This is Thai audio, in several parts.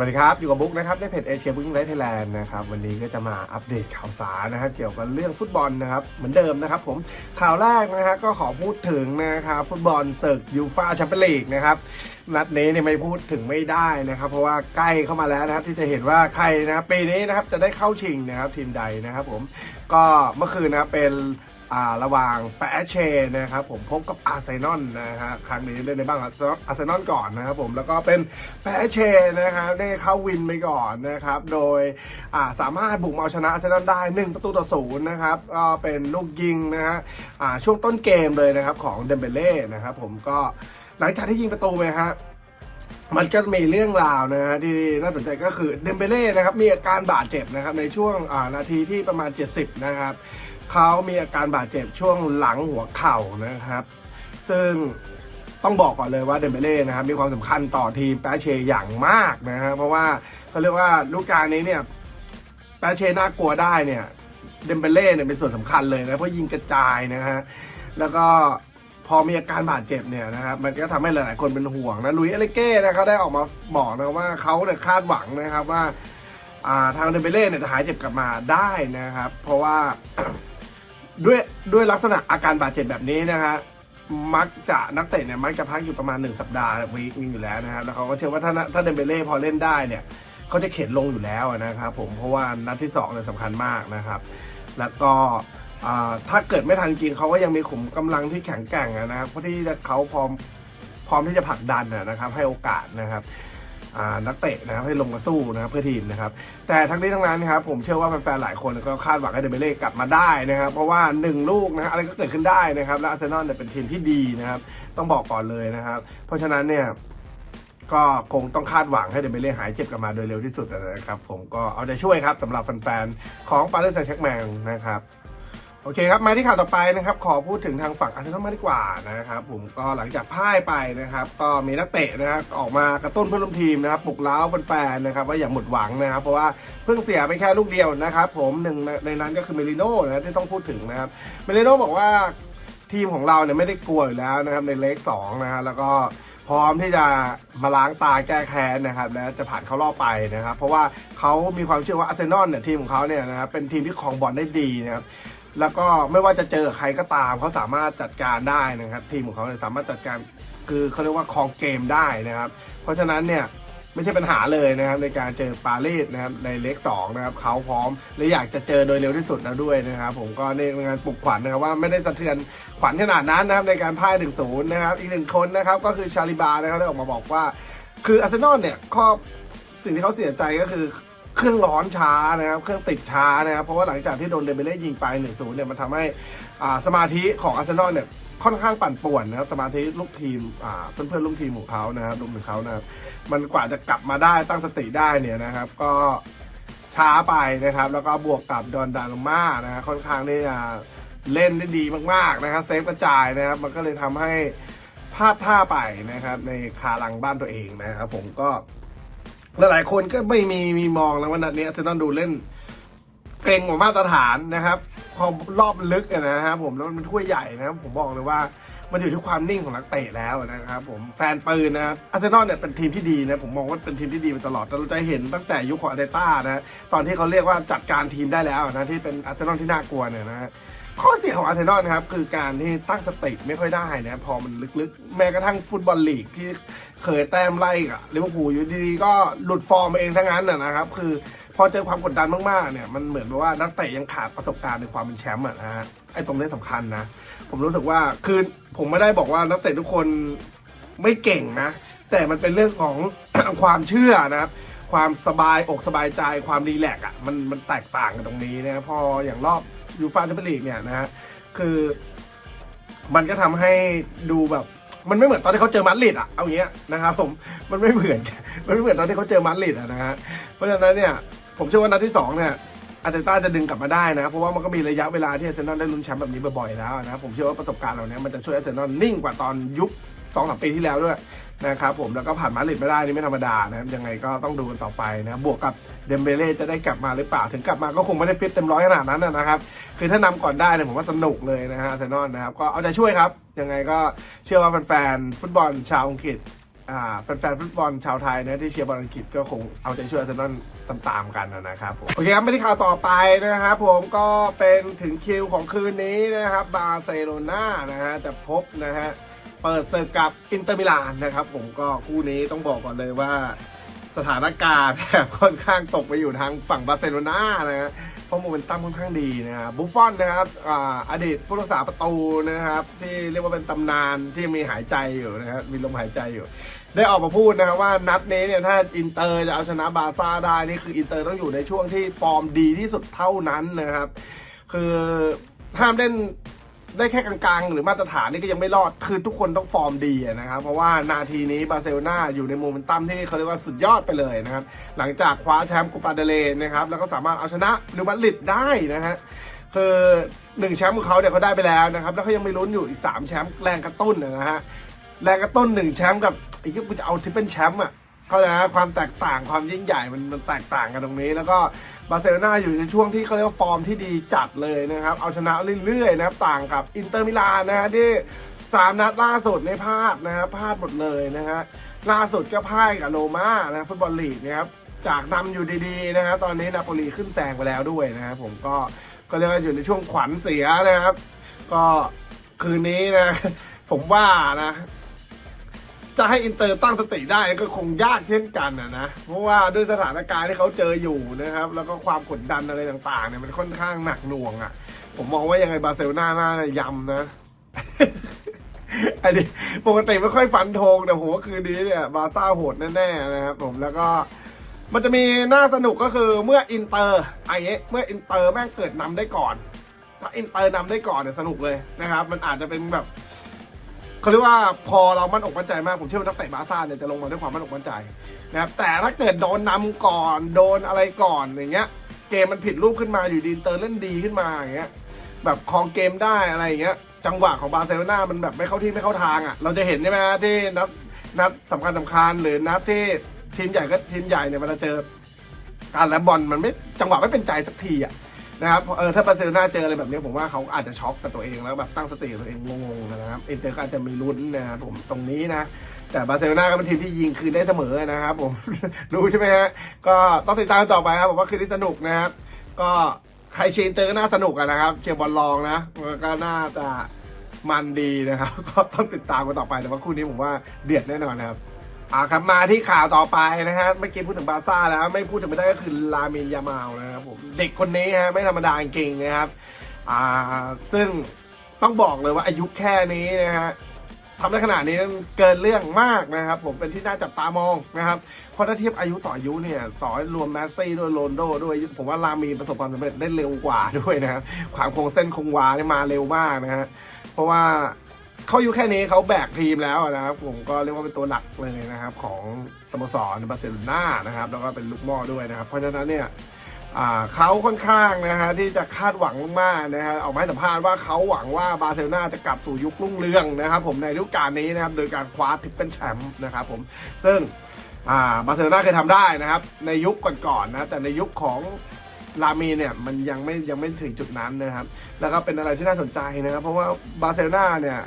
วัสดีครับ อยู่กับบุ๊กนะครับในเพจเอเชียบุ๊กไลท์ไทยแลนด์นะครับวันนี้ก็จะมาอัปเดตข่าวสารนะครับเกี่ยวกับเรื่องฟุตบอลนะครับเหมือนเดิมนะครับผมข่าวแรกนะฮะก็ขอพูดถึงนะครับฟุตบอลเซิร์กยูฟาแชมเปี้ยนลีกนะครับนัดนี้เนี่ยไม่พูดถึงไม่ได้นะครับ เพราะว่าใกล้เข้ามาแล้วนะครับที่จะเห็นว่าใครนะครับปีนี้นะครับจะได้เข้าชิงนะครับทีมใดนะครับผมก็เมื่อคืนนะครับเป็น ระหว่างแปะเชนะครับผมพบกับอาร์เซนอลนะฮะครั้งนี้เล่นในบ้างอาร์เซนอลก่อนนะครับผมแล้วก็เป็นแปะเชนะครับได้เข้าวินไปก่อนนะครับโดยสามารถบุกมาเอาชนะอาร์เซนอลได้ 1 ประตูต่อศูนย์นะครับก็เป็นลูกยิงนะฮะช่วงต้นเกมเลยนะครับของเดมเบเล่นะครับผมก็หลังจากที่ยิงประตูไปฮะ มันก็มีเรื่องราวนะฮะที่น่าสนใจก็คือเดมเบเล่นะครับมีอาการบาดเจ็บนะครับในช่วงนาทีที่ประมาณ 70 นะครับเขามีอาการบาดเจ็บช่วงหลังหัวเข่านะครับ ซึ่งต้องบอกก่อนเลยว่าเดมเบเล่นะครับมีความสำคัญต่อทีมแปเชอย่างมากนะฮะเพราะว่าเขาเรียกว่าลูกการนี้เนี่ยแปเชน่ากลัวได้เนี่ยเดมเบเล่เนี่ยเป็นส่วนสำคัญเลยนะเพราะยิงกระจายนะฮะแล้วก็ พอมีอาการบาดเจ็บเนี่ยนะครับมันก็ทำให้หลายๆคนเป็นห่วงนะลุยเอเลเก้นะเขาได้ออกมาบอกนะว่าเขาเนี่ยคาดหวังนะครับว่าอ่าทางเดมเบเล่เนี่ยจะหายเจ็บกลับมาได้นะครับ เพราะว่าด้วยด้วยลักษณะอาการบาดเจ็บแบบนี้นะฮะมักจะนักเตะเนี่ยมักจะพักอยู่ประมาณ 1 สัปดาห์วีคนึงอยู่แล้วนะครับแล้วเขาก็เชื่อว่าถ้าถ้าเดมเบเล่พอเล่นได้เนี่ยเขาจะเข็นลงอยู่แล้วนะครับผมเพราะว่านัดที่2เนี่ยสำคัญมากนะครับ แล้วก็ ถ้าเกิดไม่ทันจริงเขาก็ยังมีขุมกำลังที่แข็งแกร่งนะครับเพราะที่เขาพร้อมพร้อมที่จะผลักดันนะครับ ให้โอกาสนะครับนักเตะนะครับให้ลงมาสู้นะครับเพื่อทีมนะครับ แต่ทั้งนี้ทั้งนั้นนะครับผมเชื่อว่าแฟนๆหลายคนก็คาดหวังให้เดเบเล่กลับมาได้นะครับ เพราะว่า 1 ลูกนะอะไรก็เกิดขึ้นได้นะครับและอาร์เซนอลเนี่ยเป็นทีมที่ดีนะครับ ต้องบอกก่อนเลยนะครับ เพราะฉะนั้นเนี่ยก็คงต้องคาดหวังให้เดเบเล่หายเจ็บกลับมาโดยเร็วที่สุดนะครับ ผมก็เอาใจช่วยครับสำหรับแฟนๆของปารีสแซงต์แชร์กแมงนะครับ โอเคครับมาที่ข่าวต่อไปนะครับขอพูดถึงทางฝั่งอาร์เซนอลมากดีกว่านะครับผมก็หลังจากพ่ายไปนะครับก็มีนักเตะนะครับออกมากระตุ้นเพื่อนร่วมทีมนะครับปลุกเล้าแฟนๆนะครับว่าอย่าหมดหวังนะครับ เพราะว่าเพิ่งเสียไปแค่ลูกเดียวนะครับผมหนึ่งในในนั้นก็คือเมลิโน่นะที่ต้องพูดถึงนะครับเมลิโน่บอกว่าทีมของเราเนี่ยไม่ได้กลัวอยู่แล้วนะครับในเลขสองนะฮะแล้วก็พร้อมที่จะมาล้างตาแก้แค้นนะครับและจะผ่านเข้ารอบไปนะครับ เพราะว่าเขามีความเชื่อว่าอาร์เซนอลเนี่ยทีมของเขาเนี่ยนะครับเป็นทีมที่ครองบอลได้ดีนะครับ แล้วก็ไม่ว่าจะเจอใครก็ตามเขาสามารถจัดการได้นะครับ ทีมของเขาเนี่ยสามารถจัดการคือเขาเรียกว่าครองเกมได้นะครับ เพราะฉะนั้นเนี่ยไม่ใช่ปัญหาเลยนะครับในการเจอปารีสนะครับในเลขสองนะครับเขาพร้อมและอยากจะเจอโดยเร็วที่สุดแล้วด้วยนะครับ ผมก็ในงานปลุกขวัญนะครับว่าไม่ได้สะเทือนขวัญขนาดนั้นนะครับในการพ่ายถึงศูนย์นะครับอีกหนึ่งคนนะครับก็คือชาลิบานะครับได้ออกมาบอกว่า คืออาร์เซนอลเนี่ยข้อสิ่งที่เขาเสียใจก็คือ เครื่องร้อนช้านะครับ เครื่องติดช้านะครับ เพราะว่าหลังจากที่โดนเดมเบเล่ยิงไป1-0เนี่ยมันทำให้อ่าสมาธิของอาร์เซนอลเนี่ยค่อนข้างปั่นป่วนนะครับสมาธิลูกทีมอ่าเพื่อนๆลูกทีมของเขานะครับรวมถึงเขานะครับมันกว่าจะกลับมาได้ตั้งสติได้เนี่ยนะครับ ก็ช้าไปนะครับ แล้วก็บวกกับดอนดารุม่านะครับค่อนข้างที่จะเล่นได้ดีมากๆนะครับเซฟกระจายนะครับ มันก็เลยทำให้พลาดท่าไปนะครับ ในคารังบ้านตัวเองนะครับ ผมก็ หลายๆคนก็ไม่มีมีมองแล้วว่านัดนี้อาร์เซนอลดูเล่นเกรงกว่ามาตรฐานนะครับพอรอบลึกอะนะครับผมแล้วมันถ้วยใหญ่นะครับผมบอกเลยว่ามันอยู่ที่ความนิ่งของนักเตะแล้วนะครับผมแฟนปืนนะครับอาร์เซนอลเนี่ยเป็นทีมที่ดีนะผมมองว่าเป็นทีมที่ดีมาตลอดเราจะเห็นตั้งแต่ยุคของอาร์เตต้านะตอนที่เขาเรียกว่าจัดการทีมได้แล้วนะที่เป็นอาร์เซนอลที่น่ากลัวเนี่ยนะฮะข้อเสียของอาร์เซนอลนะครับคือการที่ตั้งสติไม่ค่อยได้นะพอมันลึกๆ แม้กระทั่งฟุตบอลลีกที่ เคยแต้มไล่กับลิเวอร์พูลอยู่ดีๆก็หลุดฟอร์มไปเองทั้งนั้นนะนะครับ คือพอเจอความกดดันมากๆเนี่ยมันเหมือนกับว่านักเตะยังขาดประสบการณ์ในความเป็นแชมป์อะนะฮะไอ้ตรงนี้สำคัญนะ ผมรู้สึกว่าคือผมไม่ได้บอกว่านักเตะทุกคนไม่เก่งนะ แต่มันเป็นเรื่องของความเชื่อนะครับความสบายอกสบายใจความรีแลกอะมันมันแตกต่างกันตรงนี้นะพออย่างรอบยูฟาแชมเปี้ยนลีกเนี่ยนะฮะคือมันก็ทำให้ดูแบบ มันไม่เหมือนตอนที่เขาเจอมาดลิดอะเอาอย่างเงี้ยนะครับผมมันไม่เหมือนมันไม่เหมือนตอนที่เขาเจอมาดลิดอะนะฮะเพราะฉะนั้นเนี่ยผมเชื่อว่านัดที่สองเนี่ยอาร์เตต้าจะดึงกลับมาได้นะ เพราะว่ามันก็มีระยะเวลาที่อาร์เซนอลได้ลุ้นแชมป์แบบนี้บ่อยๆแล้วนะผมเชื่อว่าประสบการณ์เหล่านี้มันจะช่วยอาร์เซนอลนิ่งกว่าตอนยุคสองสามปีที่แล้วด้วย นะครับผมแล้วก็ผ่านมาดริดไม่ได้นี่ไม่ธรรมดานะครับยังไงก็ต้องดูกันต่อไปนะบวกกับเดมเบเล่จะได้กลับมาหรือเปล่า ถึงกลับมาก็คงไม่ได้ฟิตเต็มร้อยขนาดนั้นนะครับ คือถ้านำก่อนได้เนี่ยผมว่าสนุกเลยนะฮะเซนอลนะครับก็เอาใจช่วยครับ ยังไงก็เชื่อว่าแฟนๆฟุตบอลชาวอังกฤษแฟนๆฟุตบอลชาวไทยนะที่เชียร์บอลอังกฤษก็คงเอาใจช่วยอาร์เซนอลตามๆกันนะครับผมโอเคครับมาที่ข่าวต่อไปนะครับผมก็เป็นถึงคิวของคืนนี้นะครับบาร์เซโลนานะฮะจะพบนะฮะ เปิดศึกกับอินเตอร์มิลานนะครับ ผมก็คู่นี้ต้องบอกก่อนเลยว่า สถานการณ์แบบค่อนข้างตกไปอยู่ทางฝั่งบาร์เซโลนานะฮะเพราะโมเมนตัมค่อนข้างดีนะครับบุฟฟอนนะครับอ่าอดีตผู้รักษาประตูนะครับ ที่เรียกว่าเป็นตำนานที่มีหายใจอยู่นะครับมีลมหายใจอยู่ ได้ออกมาพูดนะครับว่านัดนี้เนี่ยถ้าอินเตอร์จะเอาชนะบาซ่าได้นี่คืออินเตอร์ต้องอยู่ในช่วงที่ฟอร์มดีที่สุดเท่านั้นนะครับ คือห้ามเล่น ได้แค่กลางๆ หรือมาตรฐานนี่ก็ยังไม่รอด คือทุกคนต้องฟอร์มดีนะครับ เพราะว่านาทีนี้บาร์เซโลนาอยู่ในโมเมนตัมที่เขาเรียกว่าสุดยอดไปเลยนะครับ หลังจากคว้าแชมป์กูปาเดเลนะครับ แล้วก็สามารถเอาชนะหรือมาดริดได้นะฮะคือหนึ่งแชมป์ของเขาเนี่ยเขาได้ไปแล้วนะครับ แล้วเขายังไม่ลุ้นอยู่อีก 3 แชมป์แรงกระตุ้นนะฮะแรงกระตุ้นหนึ่งแชมป์กับไอ้ที่กูจะเอาทริปเปิลแชมป์อะ เขาใจนะความแตกต่างความยิ่งใหญ่มันมันแตกต่างกันตรงนี้ แล้วก็บาร์เซโลนาอยู่ในช่วงที่เขาเรียกว่าฟอร์มที่ดีจัดเลยนะครับ เอาชนะเรื่อยๆนะครับต่างกับอินเตอร์มิลานนะฮะที่สามนัดล่าสุดในพลาดนะครับพลาดหมดเลยนะฮะล่าสุดก็พ่ายกับโรม่านะฟุตบอลลีกนะครับจากนำอยู่ดีๆนะครับตอนนี้นาโปลีขึ้นแซงไปแล้วด้วยนะครับผมก็ก็เรียกว่าอยู่ในช่วงขวัญเสียนะครับ ก็คืนนี้นะผมว่านะ จะให้อินเตอร์ตั้งสติได้ก็คงยากเช่นกันนะนะ เพราะว่าด้วยสถานการณ์ที่เขาเจออยู่นะครับ แล้วก็ความกดดันอะไรต่างๆเนี่ยมันค่อนข้างหนักหน่วงอะ่ะ ผมมองว่ายังไงบาร์เซโลนาน่าจะยำนะอันนี้ปกติไม่ค่อยฟันธงแต่ผมว่าคืนนี้เนี่ยบาซ่าโหดแน่ๆนะครับผมแล้วก็มันจะมีน่าสนุกก็คือเมื่ออินเตอร์ไอ้เงี้ยเมื่ออินเตอร์แม่งเกิดนำได้ก่อน ถ้าอินเตอร์นำได้ก่อนเนี่ยสนุกเลยนะครับ มันอาจจะเป็นแบบ เขาเรียกว่าพอเรามั่นอกมั่นใจมากผมเชื่อว่านักเตะบาซ่าเนี่ยจะลงมาด้วยความมั่นอกมั่นใจนะครับแต่ถ้าเกิดโดนนำก่อนโดนอะไรก่อนอย่างเงี้ย เกมมันผิดรูปขึ้นมาอยู่ดีเตอร์เล่นดีขึ้นมาอย่างเงี้ยแบบครองเกมได้อะไรอย่างเงี้ยจังหวะของบาร์เซโลนามันแบบไม่เข้าที่ไม่เข้าทางอะเราจะเห็นใช่ไหมที่นัดนัดสำคัญสำคัญหรือนัดที่ทีมใหญ่ก็ทีมใหญ่เนี่ยเวลาเจอการและบอลมันไม่จังหวะไม่เป็นใจสักทีอะ นะครับเออถ้าบาร์เซโลนาเจออะไรแบบนี้ผมว่าเขาอาจจะช็อกกับตัวเองแล้วแบบตั้งสติตัวเองงงๆนะครับอินเตอร์ก็อาจจะมีลุ้นนะครับผมตรงนี้นะ แต่บาร์เซโลนาก็เป็นทีมที่ยิงคืนได้เสมอนะครับผมรู้ใช่ไหมฮะก็ต้องติดตามต่อไปครับผมว่าคืนนี้สนุกนะครับ ก็ใครเชียร์อินเตอร์ก็น่าสนุกนะครับ เชียร์บอลลองนะก็น่าจะมันดีนะครับ ก็ต้องติดตามกันต่อไปแต่ว่าคู่นี้ผมว่าเดือดแน่นอนนะครับ อ่าครับมาที่ข่าวต่อไปนะฮะเมื่อกี้พูดถึงบาซ่าแล้วไม่พูดถึงไม่ได้ก็คือลามินยามาลนะครับผมเด็กคนนี้ฮะไม่ธรรมดาจริงนะครับอ่าซึ่งต้องบอกเลยว่าอายุแค่นี้นะฮะทำได้ขนาดนี้เกินเรื่องมากนะครับ ผมเป็นที่น่าจับตามองนะครับเพราะถ้าเทียบอายุต่ออายุเนี่ย ต่อรวมแมสซี่ด้วยโรนโดด้วยผมว่าลามีประสบความสำเร็จได้เร็วกว่าด้วยนะครับความคงเส้นคงวาเนี่ยมาเร็วมากนะฮะเพราะว่า เขาอยู่แค่นี้เขาแบกทีมแล้วนะครับ ผมก็เรียกว่าเป็นตัวหลักเลยนะครับ ของสโมสรบาร์เซโลนานะครับ แล้วก็เป็นลูกม่อด้วยนะครับ เพราะฉะนั้นเนี่ยเขาค่อนข้างนะฮะที่จะคาดหวังมากนะฮะออกมาให้สัมภาษณ์ว่าเขาหวังว่าบาร์เซโลนาจะกลับสู่ยุครุ่งเรืองนะครับ ผมในฤดูกาลนี้นะครับ โดยการคว้าทิปเปิลแชมป์นะครับ ผมซึ่งบาร์เซโลนาเคยทำได้นะครับ ในยุคก่อนๆนะแต่ในยุคของลามีเนี่ยมันยังไม่ยังไม่ถึงจุดนั้นนะครับ แล้วก็เป็นอะไรที่น่าสนใจนะครับ เพราะว่าบาร์เซโลนาเนี่ย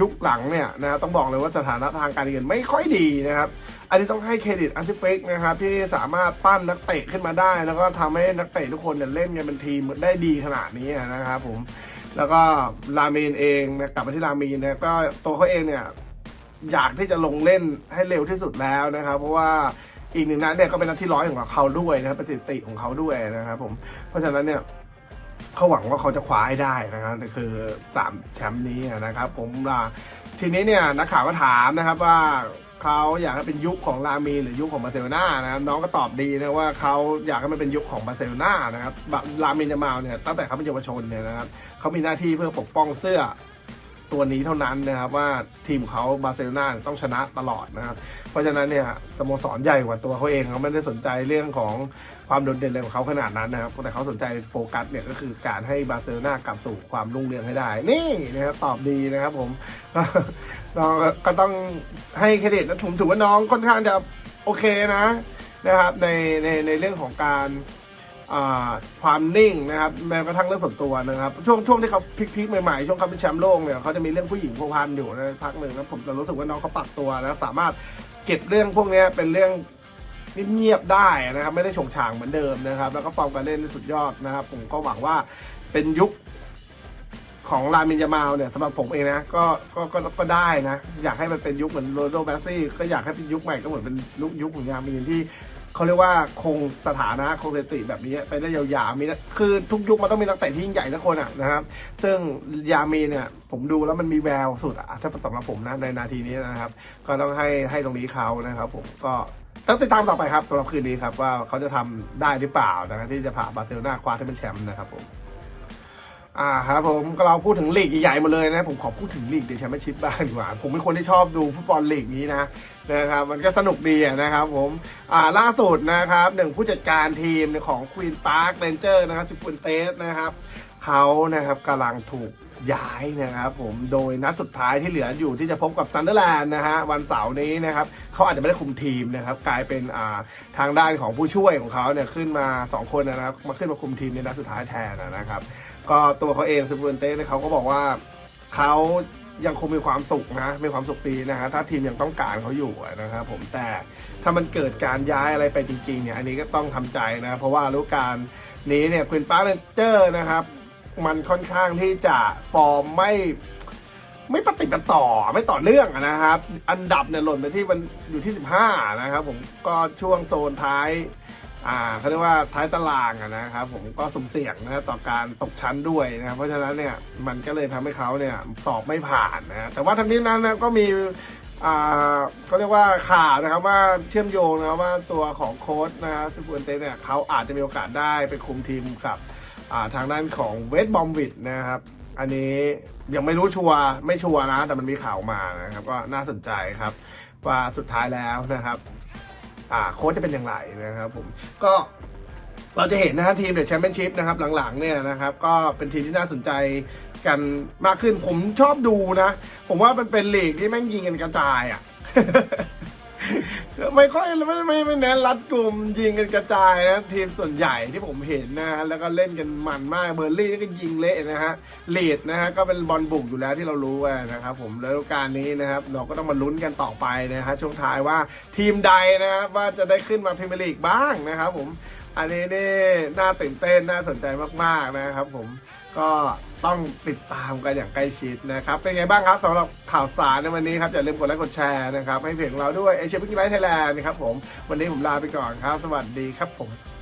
ยุคหลังเนี่ยนะต้องบอกเลยว่าสถานะทางการเงินไม่ค่อยดีนะครับ อันนี้ต้องให้เครดิตอันซิเฟกนะครับที่สามารถปั้นนักเตะขึ้นมาได้ แล้วก็ทำให้นักเตะทุกคนเนี่ยเล่นกันเป็นทีมได้ดีขนาดนี้นะครับผมแล้วก็ลามีนเองนะกลับมาที่ลามีนนะก็ตัวเขาเองเนี่ยอยากที่จะลงเล่นให้เร็วที่สุดแล้วนะครับ เพราะว่าอีกหนึ่งนัดเนี่ยก็เป็นนัดที่ร้อยของเขาด้วยนะครับป็นสถิติของเขาด้วยนะครับผมเพราะฉะนั้นเนี่ย เขาหวังว่าเขาจะคว้าให้ได้นะครับแต่คือสามแชมป์นี้นะครับ ผมอ่าทีนี้เนี่ยนักข่าวก็ถามนะครับว่าเขาอยากให้เป็นยุคของลามีหรือยุคของบาร์เซโลนานะครับน้องก็ตอบดีนะว่าเขาอยากให้มันเป็นยุคของบาร์เซโลนานะครับบะลามินยามาลเนี่ยตั้งแต่เขาเป็นเยาวชนเนี่ยนะครับเขามีหน้าที่เพื่อปกป้องเสื้อ ตัวนี้เท่านั้นนะครับว่าทีมเขาบาร์เซโลนาต้องชนะตลอดนะครับเพราะฉะนั้นเนี่ยสโมสรใหญ่กว่าตัวเขาเองเขาไม่ได้สนใจเรื่องของความโดดเด่นอะไรของเขาขนาดนั้นนะครับแต่เขาสนใจโฟกัสเนี่ยก็คือการให้บาร์เซโลนากลับสู่ความรุ่งเรืองให้ได้ นี่นะครับตอบดีนะครับผมน้องก็ต้องให้เครดิตนะถุมถือว่าน้องค่อนข้างจะโอเคนะนะครับในในในเรื่องของการ ความนิ่งนะครับแม้กระทั่งเรื่องส่วนตัวนะครับ ช่วงช่วงที่เขาพลิกๆใหม่ๆช่วงเขาเป็นแชมป์โลกเนี่ยเขาจะมีเรื่องผู้หญิงพัวพันอยู่นะพักหนึ่งนะผมจะรู้สึกว่าน้องเขาปรับตัวนะสามารถเก็บเรื่องพวกนี้เป็นเรื่องเงียบๆได้นะครับ ไม่ได้โฉงฉางเหมือนเดิมนะครับ แล้วก็ฟอร์มการเล่นสุดยอดนะครับ ผมก็หวังว่าเป็นยุคของลามินยามาลเนี่ยสำหรับผมเองนะก็ก็ก็ก็ได้นะ อยากให้มันเป็นยุคเหมือนโรโดแบสซี่ก็อยากให้เป็นยุคใหม่ก็เหมือนเป็นยุคยุคของยามินที่ เขาเรียกว่าคงสถานะคงสติแบบนี้ไปได้ยาวๆมีนะคือทุกยุคมันต้องมีนักเตะที่ยิ่งใหญ่สักคนอะนะครับ ซึ่งยามีเนี่ยผมดูแล้วมันมีแววสุดอะถ้าสำหรับผมนะในนาทีนี้นะครับ ก็ต้องให้ให้ตรงนี้เขานะครับ ผมก็ต้องติดตามต่อไปครับสำหรับคืนนี้ครับว่าเขาจะทำได้หรือเปล่านะครับที่จะพาบาร์เซโลนาคว้าที่เป็นแชมป์นะครับผม อ่าครับผมก็เราพูดถึงลีกใหญ่ๆมาเลยนะ ผมขอพูดถึงลีกเดชแชมเปี้ยนชิพบ้างดีกว่า ผมเป็นคนที่ชอบดูฟุตบอลลีกนี้นะนะครับมันก็สนุกดีนะครับผมอ่าล่าสุดนะครับหนึ่งผู้จัดการทีมของควีนพาร์คเรนเจอร์นะครับซิฟุนเตสนะครับเขานะครับกำลังถูกย้ายนะครับผมโดยนัดสุดท้ายที่เหลืออยู่ที่จะพบกับซันเดอร์แลนด์นะฮะวันเสาร์นี้นะครับเขาอาจจะไม่ได้คุมทีมนะครับกลายเป็นอ่าทางด้านของผู้ช่วยของเขาเนี่ยขึ้นมาสองคนนะครับมาขึ้นมาคุมทีมในนัดสุดท้ายแทนนะครับ ก็ตัวเขาเองซิบูนเต้เนี่ยเขาก็บอกว่าเขายังคงมีความสุขนะมีความสุขดีนะฮะถ้าทีมยังต้องการเขาอยู่นะครับผมแต่ถ้ามันเกิดการย้ายอะไรไปจริงๆเนี่ยอันนี้ก็ต้องทำใจนะเพราะว่าฤดูกาลนี้เนี่ยควินปาร์เรนเจอร์นะครับ มันค่อนข้างที่จะฟอร์มไม่ไม่ปฏิดปต่อไม่ต่อเนื่องนะครับ อันดับเนี่ยหล่นไปที่มันอยู่ที่ 15 นะครับผมก็ช่วงโซนท้าย อ่าเขาเรียกว่าท้ายตารางนะครับผมก็สมเสี่ยงนะต่อการตกชั้นด้วยนะครับเพราะฉะนั้นเนี่ยมันก็เลยทำให้เขาเนี่ยสอบไม่ผ่านนะแต่ว่าทั้งนี้นั้นนะก็มีเขาเรียกว่าข่าวนะครับว่าเชื่อมโยงนะครับว่าตัวของโค้ชนะฮะซิฟูนเตเนี่ยเขาอาจจะมีโอกาสได้ไปคุมทีมกับทางด้านของเวสต์บอมวิดนะครับ อันนี้ยังไม่รู้ชัวร์ไม่ชัวร์นะ แต่มันมีข่าวมานะครับ ก็น่าสนใจครับว่าสุดท้ายแล้วนะครับ โค้ชจะเป็นอย่างไรนะครับผมก็เราจะเห็นนะฮะทีมเดอะแชมเปี้ยนชิพนะครับหลังๆเนี่ยนะครับก็เป็นทีมที่น่าสนใจกันมากขึ้นผมชอบดูนะ ผมว่ามันเป็นลีกที่แม่งยิงกันกระจายอะ ไม่ค่อยไม่ไม่ไม่เน้นรัดกลุ่มยิงกันกระจายนะทีมส่วนใหญ่ที่ผมเห็นนะฮะแล้วก็เล่นกันมันมากเบอร์ลี่นี่ก็ยิงเละนะฮะลีดนะฮะก็เป็นบอลบุกอยู่แล้วที่เรารู้นะครับผมแล้วการนี้นะครับเราก็ต้องมาลุ้นกันต่อไปนะฮะช่วงท้ายว่าทีมใดนะครับว่าจะได้ขึ้นมาพรีเมียร์ลีกบ้างนะครับผม อันนี้นี่น่าตื่นเต้นน่าสนใจมากๆนะครับ ผมก็ต้องติดตามกันอย่างใกล้ชิดนะครับ เป็นไงบ้างครับสำหรับข่าวสารในวันนี้ครับ อย่าลืมกดไลค์กดแชร์นะครับ ให้เพจของเราด้วยเอเชียพิกไลท์ไทยแลนด์นะครับผม วันนี้ผมลาไปก่อนครับ สวัสดีครับผม